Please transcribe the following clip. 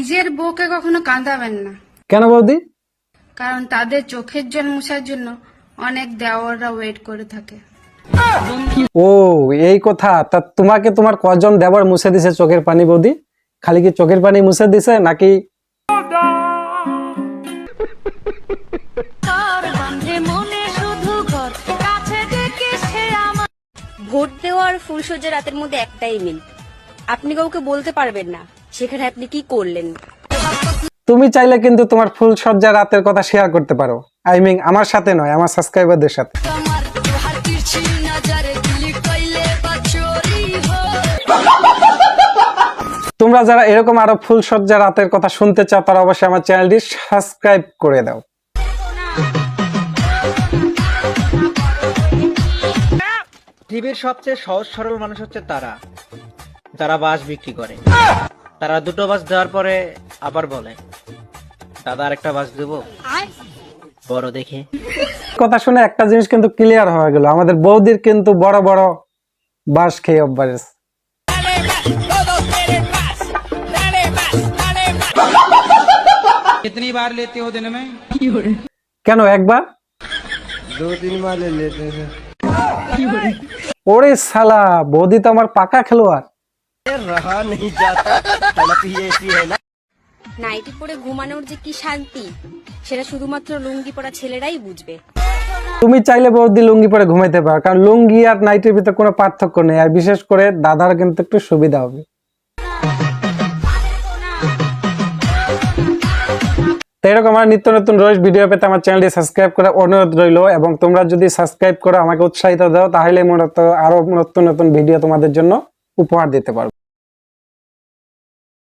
নিজের বউকে কখনো কাঁদাবেন না। কেন বৌদি? কারণ তাদের চোখের জল মুছার জন্য অনেক দেওয়াররা ওয়েট করে থাকে। ও এই কথা। তা তোমাকে তোমার কজন দেবার মুছে দিছে চোখের পানি বৌদি? খালি কি চোখের পানি মুছে দিছে নাকি ভোট দেওয়া আর ফুলসজ্জা রাতের মধ্যে একটাই মিল। আপনি কাউকে বলতে পারবেন না। সেখানে আপনি কি করলেন? তুমি চাইলে কিন্তু তোমার ফুল সজ্জা রাতের কথা শেয়ার করতে পারো। আই মিন আমার সাথে নয় আমার সাবস্ক্রাইবারদের সাথে। তোমরা যারা এরকম আরও ফুল সজ্জা রাতের কথা শুনতে চাও তারা অবশ্যই আমার চ্যানেলটি সাবস্ক্রাইব করে দাও। পৃথিবীর সবচেয়ে সহজ সরল মানুষ হচ্ছে তারা। যারা বাস বিক্রি করে। তারা দুটো বাস দেওয়ার পরে আবার বলে দাদা আর একটা বাস দেবো বড় দেখে কথা শুনে একটা জিনিস কিন্তু ক্লিয়ার হয়ে গেল আমাদের বৌদির কিন্তু বড় বড় বাস খেয়ে অভ্যাস कितनी बार लेते हो दिन में কেন একবার ওরে সালা বৌদি তো আমার পাকা খেলোয়াড় নাইটি পরে ঘুমানোর যে কি শান্তি সেটা শুধুমাত্র লুঙ্গি পরা ছেলেরাই বুঝবে। তুমি চাইলে বৌদি লুঙ্গি পরে ঘুমাইতে পারো কারণ লুঙ্গি আর নাইটের ভিতরে কোনো পার্থক্য নেই আর বিশেষ করে দাদার কিন্তু একটু সুবিধা হবে। তো এরকম আমার নিত্য নতুন রোজ ভিডিও পেতে আমার চ্যানেলটি সাবস্ক্রাইব করে অনুরোধ রইল এবং তোমরা যদি সাবস্ক্রাইব করো আমাকে উৎসাহিত দাও তাহলে মূলত আরও নতুন নতুন ভিডিও তোমাদের জন্য উপহার দিতে পারব।